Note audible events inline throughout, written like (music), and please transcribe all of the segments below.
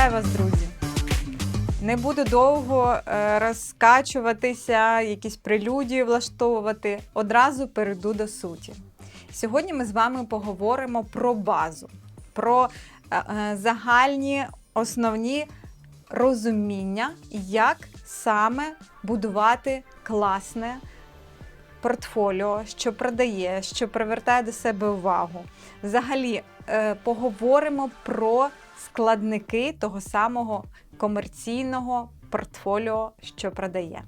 Вітаю вас, друзі! Не буду довго е, розкачуватися, якісь прелюдії влаштовувати. Одразу перейду до суті. Сьогодні ми з вами поговоримо про базу, про е, е, загальні основні розуміння, як саме будувати класне портфоліо, що продає, що привертає до себе увагу. Взагалі, поговоримо про складники того самого комерційного портфоліо, що продає.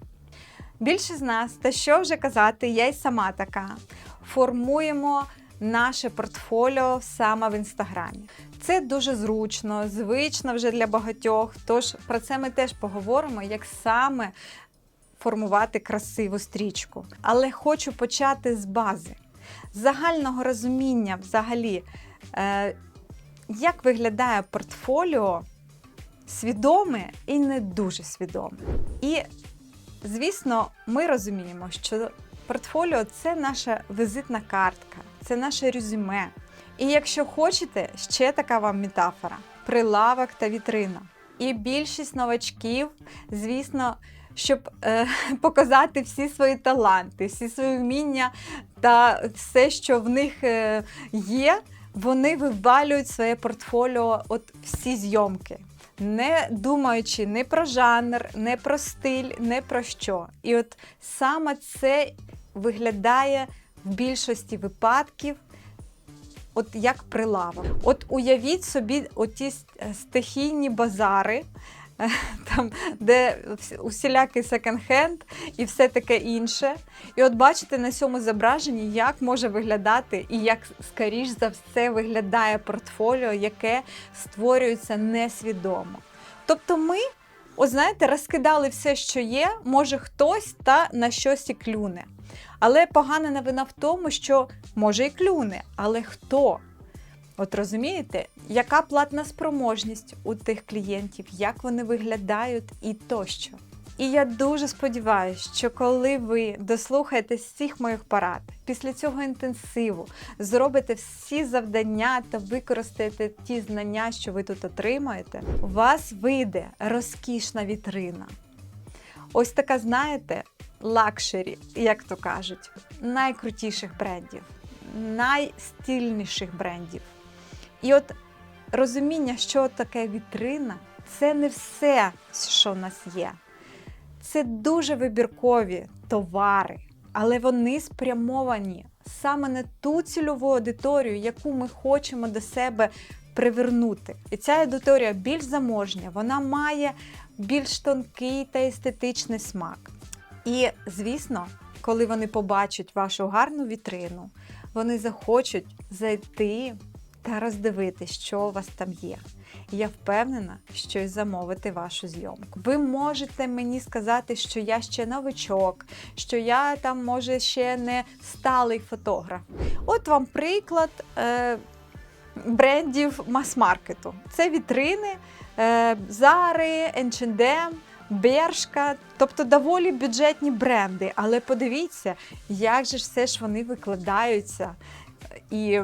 Більше з нас, та що вже казати, я й сама така. Формуємо наше портфоліо саме в інстаграмі. Це дуже зручно, звично вже для багатьох. Тож про це ми теж поговоримо, як саме формувати красиву стрічку. Але хочу почати з бази, загального розуміння взагалі, е, як виглядає портфоліо свідоме і не дуже свідоме. І, звісно, ми розуміємо, що портфоліо це наша візитна картка, це наше резюме. І якщо хочете, ще така вам метафора: прилавок та вітрина. І більшість новачків, звісно, щоб е, (laughs) показати всі свої таланти, всі свої вміння та все, що в них е, є, вони вивалюють своє портфоліо от всі зйомки, не думаючи не про жанр, не про стиль, не про що. І от саме це виглядає в більшості випадків. От як прилава. От уявіть собі оті стихійні базари, (laughs) там, де усілякий секонд-хенд і все таке інше. І от бачите на цьому зображенні, як може виглядати і як скоріш за все виглядає портфоліо, яке створюється несвідомо. Тобто ми, от знаєте, розкидали все, що є, може хтось та на щось і клюне. Але погана новина в тому, що може і клюне, але хто? От розумієте, яка платна спроможність у тих клієнтів, як вони виглядають і тощо. І я дуже сподіваюся, що коли ви дослухаєтесь всіх моїх порад, після цього інтенсиву зробите всі завдання та використаєте ті знання, що ви тут отримаєте, у вас вийде розкішна вітрина. Ось така, знаєте, лакшері, як то кажуть, найкрутіших брендів, найстильніших брендів. І от розуміння, що таке вітрина, це не все, що в нас є. Це дуже вибіркові товари, але вони спрямовані саме на ту цільову аудиторію, яку ми хочемо до себе привернути. І ця аудиторія більш заможня, вона має більш тонкий та естетичний смак. І, звісно, коли вони побачать вашу гарну вітрину, вони захочуть зайти та роздивитись, що у вас там є. Я впевнена, що й замовити вашу зйомку. Ви можете мені сказати, що я ще новичок, що я там, може, ще не сталий фотограф. От вам приклад е, брендів мас-маркету. Це вітрини е, Зари, H&M, Бершка, тобто доволі бюджетні бренди. Але подивіться, як же все ж вони викладаються і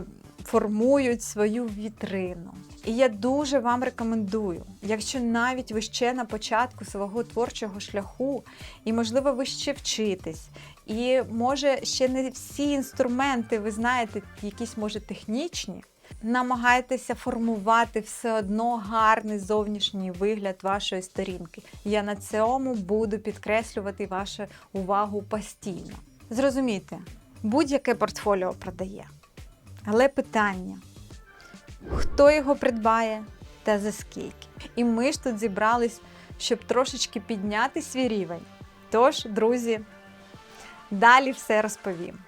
формують свою вітрину. І я дуже вам рекомендую, якщо навіть ви ще на початку свого творчого шляху, і можливо ви ще вчитесь, і може ще не всі інструменти ви знаєте, якісь може технічні. Намагайтеся формувати все одно гарний зовнішній вигляд вашої сторінки. Я на цьому буду підкреслювати вашу увагу постійно. Зрозумійте, будь-яке портфоліо продає. Але питання: хто його придбає та за скільки? І ми ж тут зібрались, щоб трошечки підняти свій рівень. Тож, друзі, далі все розповім.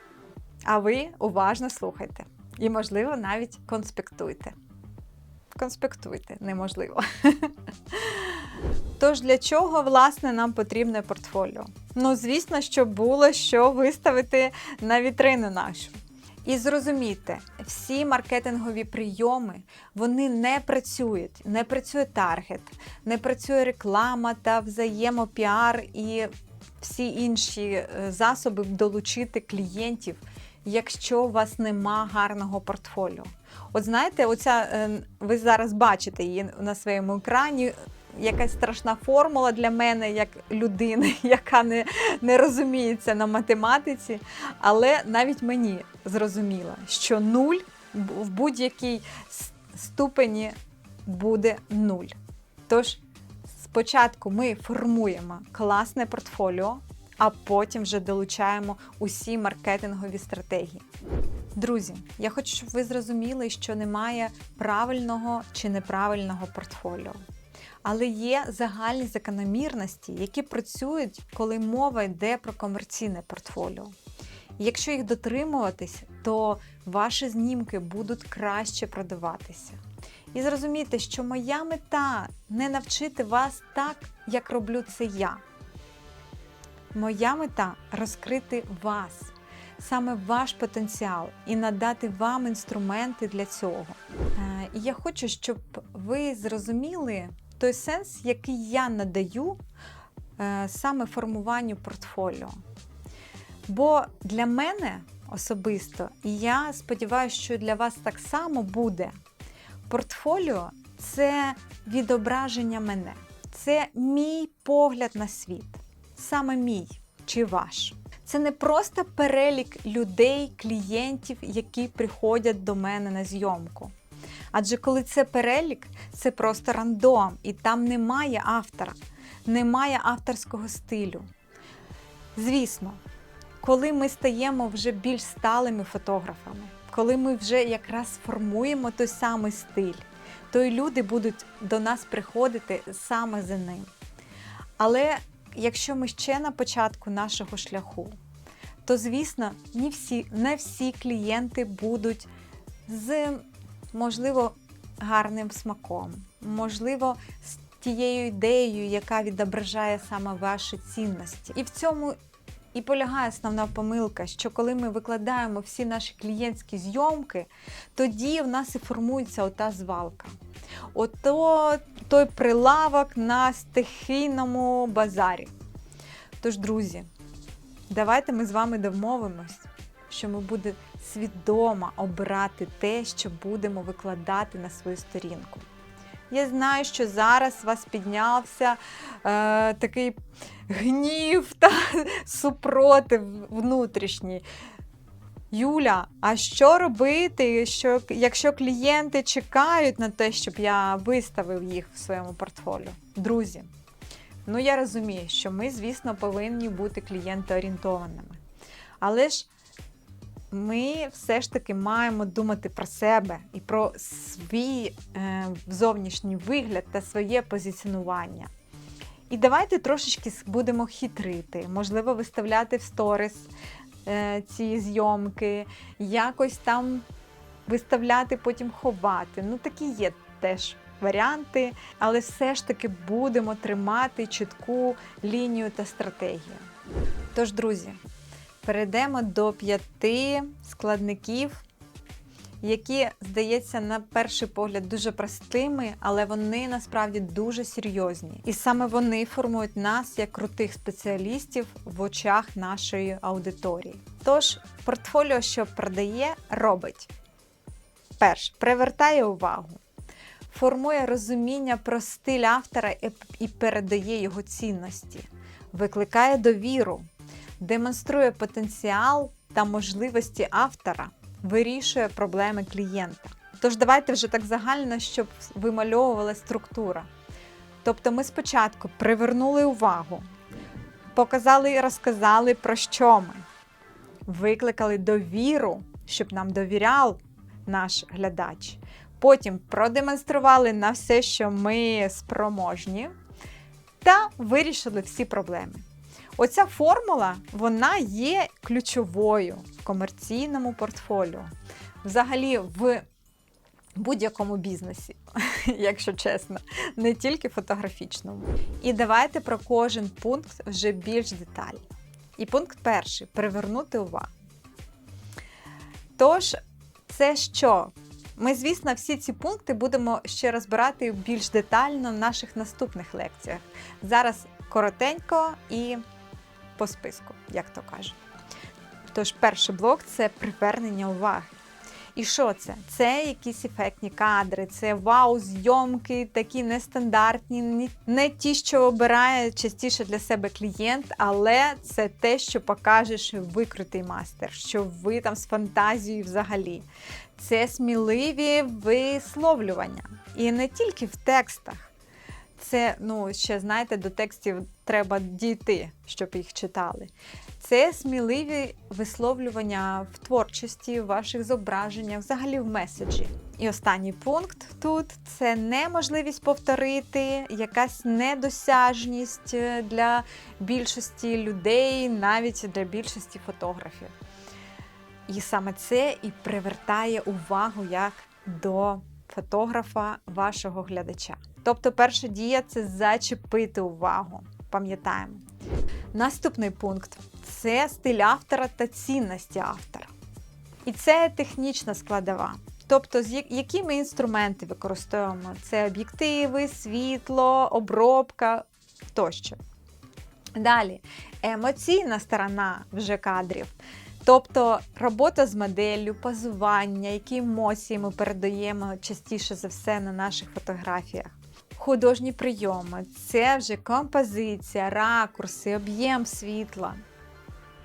А ви уважно слухайте і, можливо, навіть конспектуйте. Конспектуйте, неможливо. Тож для чого власне нам потрібне портфоліо? Ну, звісно, щоб було що виставити на вітрину нашу. І зрозумійте, всі маркетингові прийоми вони не працюють. Не працює таргет, не працює реклама та взаємопіар і всі інші е, засоби долучити клієнтів, якщо у вас нема гарного портфоліо. От знаєте, оця е, ви зараз бачите її на своєму екрані. Якась страшна формула для мене, як людини, (laughs) яка не, не розуміється на математиці. Але навіть мені зрозуміло, що нуль в будь-якій ступені буде нуль. Тож спочатку ми формуємо класне портфоліо, а потім вже долучаємо усі маркетингові стратегії. Друзі, я хочу, щоб ви зрозуміли, що немає правильного чи неправильного портфоліо. Але є загальні закономірності, які працюють, коли мова йде про комерційне портфоліо. Якщо їх дотримуватись, то ваші знімки будуть краще продаватися. І зрозумійте, що моя мета не навчити вас так, як роблю це я. Моя мета розкрити вас, саме ваш потенціал, і надати вам інструменти для цього. Е, І я хочу, щоб ви зрозуміли той сенс, який я надаю е, саме формуванню портфоліо. Бо для мене особисто, і я сподіваюся, що для вас так само буде. Портфоліо це відображення мене, це мій погляд на світ, саме мій чи ваш. Це не просто перелік людей, клієнтів, які приходять до мене на зйомку. Адже коли це перелік, це просто рандом, і там немає автора, немає авторського стилю. Звісно, коли ми стаємо вже більш сталими фотографами, коли ми вже якраз формуємо той самий стиль, то і люди будуть до нас приходити саме за ним. Але якщо ми ще на початку нашого шляху, то звісно, не всі, не всі клієнти будуть з, можливо, гарним смаком, можливо, з тією ідеєю, яка відображає саме ваші цінності. І в цьому і полягає основна помилка, що коли ми викладаємо всі наші клієнтські зйомки, тоді в нас і формується ота звалка. Ото той прилавок на стихійному базарі. Тож, друзі, давайте ми з вами домовимось, що ми будемо свідомо обирати те, що будемо викладати на свою сторінку. Я знаю, що зараз у вас піднявся е, такий гнів та (laughs) супротив внутрішній. Юля, а що робити, що, якщо клієнти чекають на те, щоб я виставив їх в своєму портфоліо? Друзі, ну я розумію, що ми, звісно, повинні бути клієнтоорієнтованими. Але ж ми все ж таки маємо думати про себе і про свій е, зовнішній вигляд та своє позиціонування. І давайте трошечки будемо хитрити, можливо, виставляти в сторіс е, ці зйомки, якось там виставляти, потім ховати. Ну, такі є теж варіанти, але все ж таки будемо тримати чітку лінію та стратегію. Тож, друзі, перейдемо до п'яти складників, які, здається, на перший погляд дуже простими, але вони насправді дуже серйозні. І саме вони формують нас як крутих спеціалістів в очах нашої аудиторії. Тож, портфоліо, що продає, робить. Перше, привертає увагу, формує розуміння про стиль автора і передає його цінності, викликає довіру, демонструє потенціал та можливості автора, вирішує проблеми клієнта. Тож давайте вже так загально, щоб вимальовувала структура. Тобто ми спочатку привернули увагу, показали і розказали про що ми, викликали довіру, щоб нам довіряв наш глядач. Потім продемонстрували на все, що ми спроможні, та вирішили всі проблеми. Оця формула вона є ключовою в комерційному портфоліо. Взагалі, в будь-якому бізнесі, (laughs) якщо чесно, не тільки фотографічному. І давайте про кожен пункт вже більш детально. І пункт перший привернути увагу. Тож, це що? Ми, звісно, всі ці пункти будемо ще розбирати більш детально в наших наступних лекціях. Зараз коротенько і по списку, як то кажуть. Тож, перший блок це привернення уваги. І що це? Це якісь ефектні кадри, це вау-зйомки, такі нестандартні, не ті, що обирає частіше для себе клієнт, але це те, що покаже, що ви мастер, що ви там з фантазією взагалі. Це сміливі висловлювання. І не тільки в текстах. Це, ну, ще знаєте, до текстів треба дійти, щоб їх читали. Це сміливі висловлювання в творчості, в ваших зображеннях, взагалі в меседжі. І останній пункт тут це неможливість повторити, якась недосяжність е, для більшості людей, навіть для більшості фотографів. І саме це і привертає увагу як до фотографа вашого глядача. Тобто, перша дія це зачепити увагу. Пам'ятаємо. Наступний пункт це стиль автора та цінності автора. І це технічна складова. Тобто, з які ми інструменти використовуємо? Це об'єктиви, світло, обробка тощо. Далі емоційна сторона вже кадрів. Тобто робота з моделлю, позування, які емоції ми передаємо частіше за все на наших фотографіях. Художні прийоми це вже композиція, ракурси, об'єм світла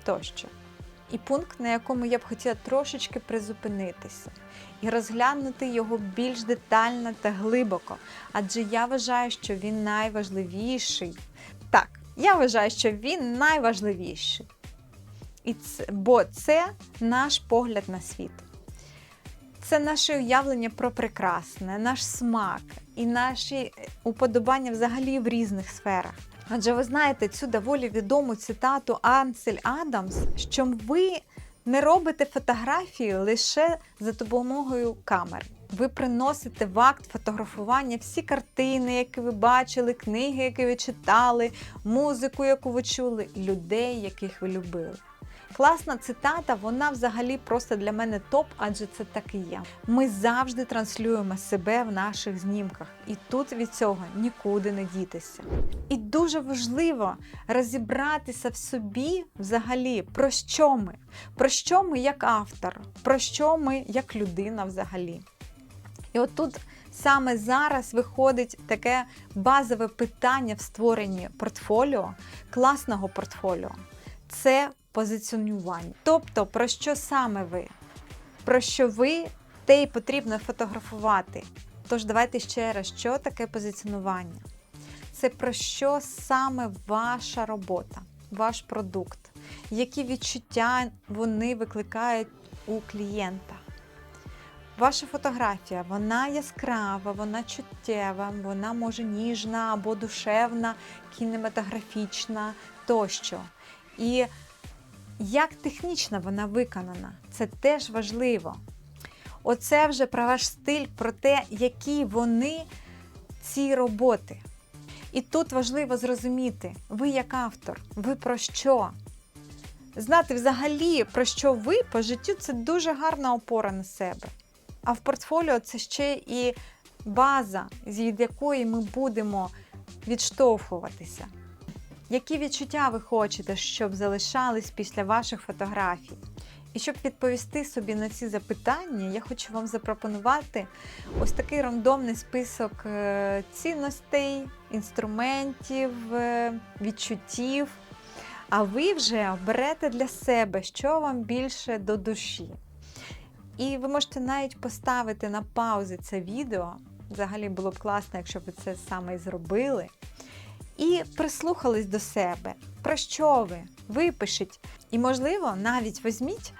тощо. І пункт, на якому я б хотіла трошечки призупинитися і розглянути його більш детально та глибоко, адже я вважаю, що він найважливіший. Так, я вважаю, що він найважливіший. І це, бо це наш погляд на світ. Це наше уявлення про прекрасне, наш смак і наші уподобання взагалі в різних сферах. Адже ви знаєте цю доволі відому цитату Ансель Адамс, що ви не робите фотографії лише за допомогою камер. Ви приносите в акт фотографування всі картини, які ви бачили, книги, які ви читали, музику, яку ви чули, людей, яких ви любили. Класна цитата, вона взагалі просто для мене топ, адже це так і є. Ми завжди транслюємо себе в наших знімках, і тут від цього нікуди не дітися. І дуже важливо розібратися в собі взагалі, про що ми, про що ми як автор, про що ми як людина взагалі. І от тут саме зараз виходить таке базове питання в створенні портфоліо, класного портфоліо. Це позиціонування. Тобто, про що саме ви? Про що ви, те й потрібно фотографувати. Тож давайте ще раз, що таке позиціонування? Це про що саме ваша робота, ваш продукт, які відчуття вони викликають у клієнта. Ваша фотографія, вона яскрава, вона чуттєва, вона може ніжна або душевна, кінематографічна тощо. І як технічно вона виконана, це теж важливо. Оце вже про ваш стиль, про те, які вони ці роботи. І тут важливо зрозуміти, ви як автор, ви про що? Знати взагалі, про що ви по життю це дуже гарна опора на себе. А в портфоліо це ще і база, від якої ми будемо відштовхуватися. Які відчуття ви хочете, щоб залишались після ваших фотографій? І щоб відповісти собі на ці запитання, я хочу вам запропонувати ось такий рандомний список е, цінностей, інструментів, е, відчуттів. А ви вже оберете для себе, що вам більше до душі. І ви можете навіть поставити на паузи це відео. Взагалі було б класно, якщо б ви це саме і зробили. І прислухались до себе. Про що ви? Випишіть. І, можливо, навіть візьміть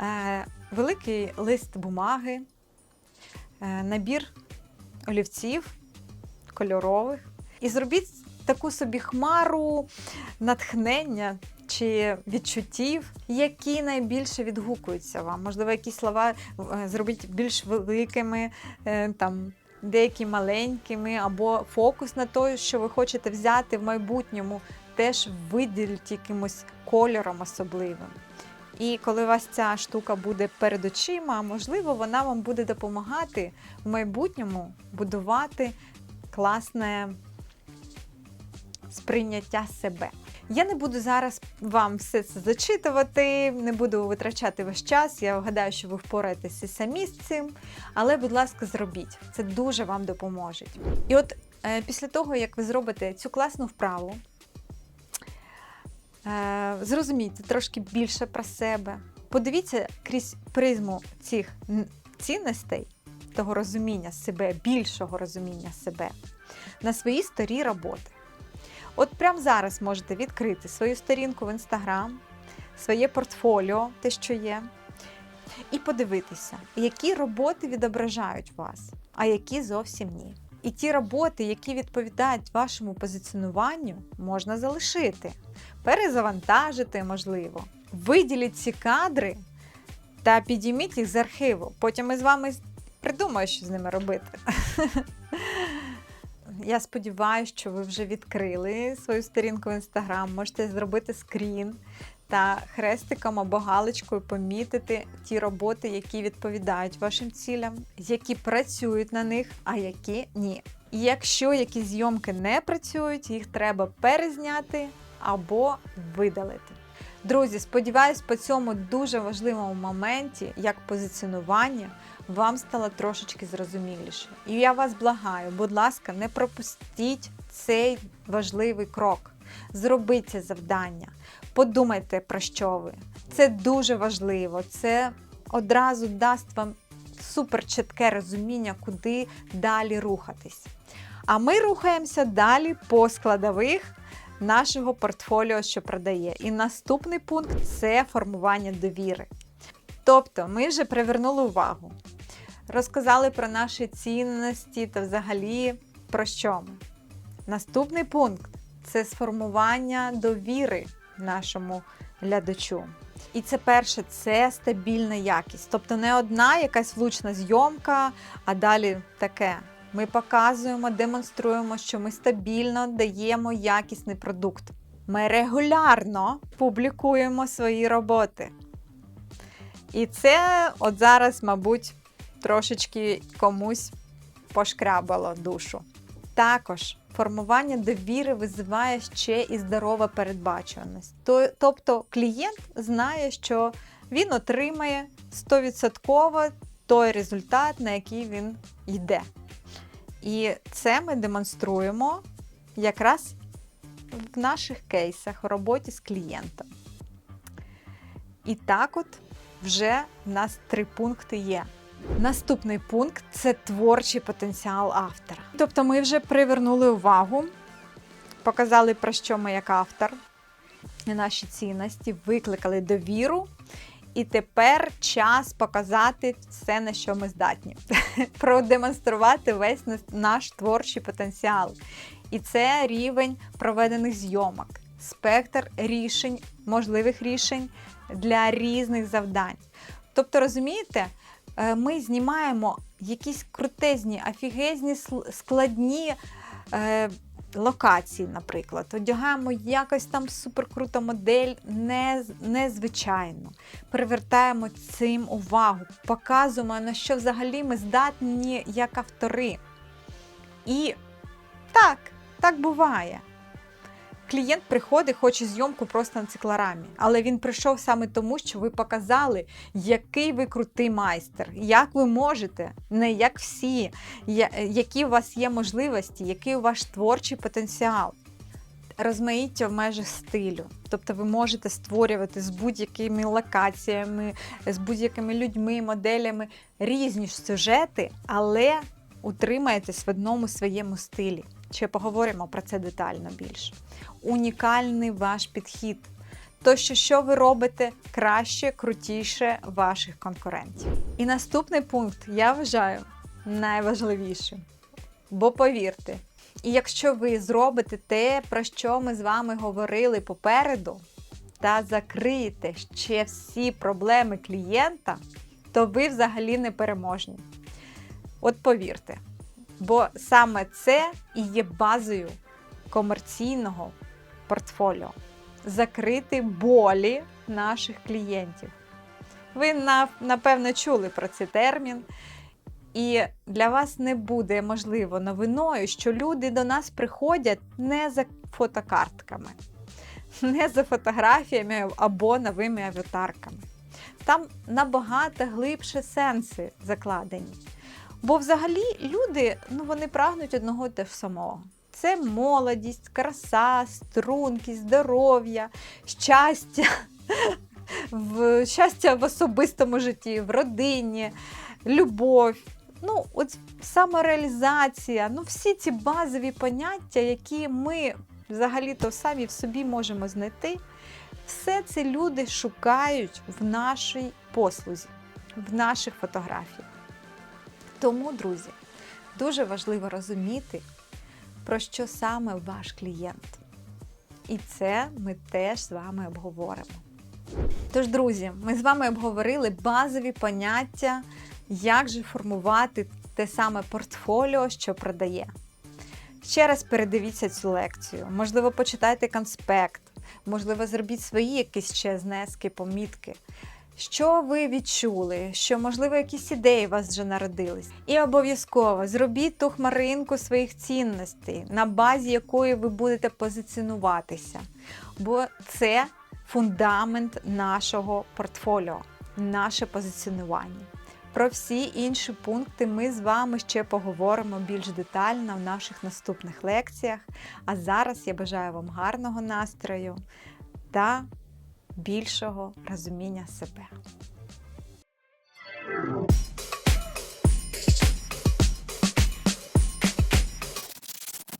е, великий лист бумаги, е, набір олівців кольорових. І зробіть таку собі хмару натхнення чи відчуттів, які найбільше відгукуються вам. Можливо, якісь слова е, зробіть більш великими, е, там, деякі маленькими, або фокус на те, що ви хочете взяти в майбутньому, теж виділіть якимось кольором особливим. І коли у вас ця штука буде перед очима, можливо, вона вам буде допомагати в майбутньому будувати класне сприйняття себе. Я не буду зараз вам все це зачитувати, не буду витрачати ваш час. Я гадаю, що ви впораєтеся самі з цим. Але, будь ласка, зробіть. Це дуже вам допоможе. І от е, після того, як ви зробите цю класну вправу, е, зрозумійте трошки більше про себе. Подивіться крізь призму цих цінностей, того розуміння себе, більшого розуміння себе на своїй старій роботи. От прямо зараз можете відкрити свою сторінку в інстаграм, своє портфоліо, те, що є, і подивитися, які роботи відображають вас, а які зовсім ні. І ті роботи, які відповідають вашому позиціонуванню, можна залишити, перезавантажити, можливо. Виділіть ці кадри та підійміть їх з архіву. Потім ми з вами придумаємо, що з ними робити. (laughs) Я сподіваюся, що ви вже відкрили свою сторінку в інстаграм. Можете зробити скрін та хрестиком або галочкою помітити ті роботи, які відповідають вашим цілям, які працюють на них, а які ні. І якщо якісь зйомки не працюють, їх треба перезняти або видалити. Друзі, сподіваюсь, по цьому дуже важливому моменті, як позиціонування, вам стало трошечки зрозуміліше. І я вас благаю, будь ласка, не пропустіть цей важливий крок. Зробіть це завдання. Подумайте про що ви. Це дуже важливо. Це одразу дасть вам супер чітке розуміння, куди далі рухатись. А ми рухаємося далі по складових нашого портфоліо, що продає. І наступний пункт це формування довіри. Тобто, ми вже привернули увагу, розказали про наші цінності та взагалі про що ми. Наступний пункт це сформування довіри нашому глядачу. І це перше, це стабільна якість. Тобто не одна якась влучна зйомка, а далі таке. Ми показуємо, демонструємо, що ми стабільно даємо якісний продукт. Ми регулярно публікуємо свої роботи. І це от зараз, мабуть, трошечки комусь пошкрабало душу. Також формування довіри визиває ще і здорова передбачуваність. Тобто клієнт знає, що він отримає 100% той результат, на який він йде. І це ми демонструємо якраз в наших кейсах в роботі з клієнтом. І так от вже в нас три пункти є. Наступний пункт це творчий потенціал автора. Тобто ми вже привернули увагу, показали про що ми як автор, наші цінності, викликали довіру. І тепер час показати все, на що ми здатні, (laughs) продемонструвати весь наш творчий потенціал. І це рівень проведених зйомок, спектр рішень, можливих рішень для різних завдань. Тобто, розумієте, е, ми знімаємо якісь крутезні, офігезні, складні е, локації, наприклад. Одягаємо якось там суперкрута модель, не, незвичайно. Привертаємо цим увагу, показуємо, на що взагалі ми здатні як автори. І так, так буває. Клієнт приходить, хоче зйомку просто на циклорамі, але він прийшов саме тому, що ви показали, який ви крутий майстер, як ви можете, не як всі, які у вас є можливості, який у ваш творчий потенціал. Розмаїття в межах стилю. Тобто ви можете створювати з будь-якими локаціями, з будь-якими людьми, моделями різні сюжети, але утримаєтесь в одному своєму стилі. Ще поговоримо про це детально більше. Унікальний ваш підхід. То, що, що ви робите краще, крутіше ваших конкурентів. І наступний пункт я вважаю найважливішим. Бо повірте, і якщо ви зробите те, про що ми з вами говорили попереду, та закриєте ще всі проблеми клієнта, то ви взагалі не переможні. От повірте, бо саме це і є базою комерційного портфоліо закрити болі наших клієнтів. Ви напевно чули про цей термін. І для вас не буде можливо новиною, що люди до нас приходять не за фотокартками, не за фотографіями або новими аватарками. Там набагато глибше сенси закладені. Бо взагалі люди ну, вони прагнуть одного те ж самого. Це молодість, краса, стрункість, здоров'я, щастя, в, щастя в особистому житті, в родині, любов. Ну, от самореалізація, ну всі ці базові поняття, які ми взагалі-то самі в собі можемо знайти, все це люди шукають в нашій послузі, в наших фотографіях. Тому, друзі, дуже важливо розуміти, про що саме ваш клієнт. І це ми теж з вами обговоримо. Тож, друзі, ми з вами обговорили базові поняття, як же формувати те саме портфоліо, що продає. Ще раз передивіться цю лекцію, можливо, почитайте конспект, можливо, зробіть свої якісь ще знески, помітки. Що ви відчули, що, можливо, якісь ідеї у вас вже народились. І обов'язково зробіть ту хмаринку своїх цінностей, на базі якої ви будете позиціонуватися. Бо це фундамент нашого портфоліо, наше позиціонування. Про всі інші пункти ми з вами ще поговоримо більш детально в наших наступних лекціях. А зараз я бажаю вам гарного настрою та більшого розуміння себе.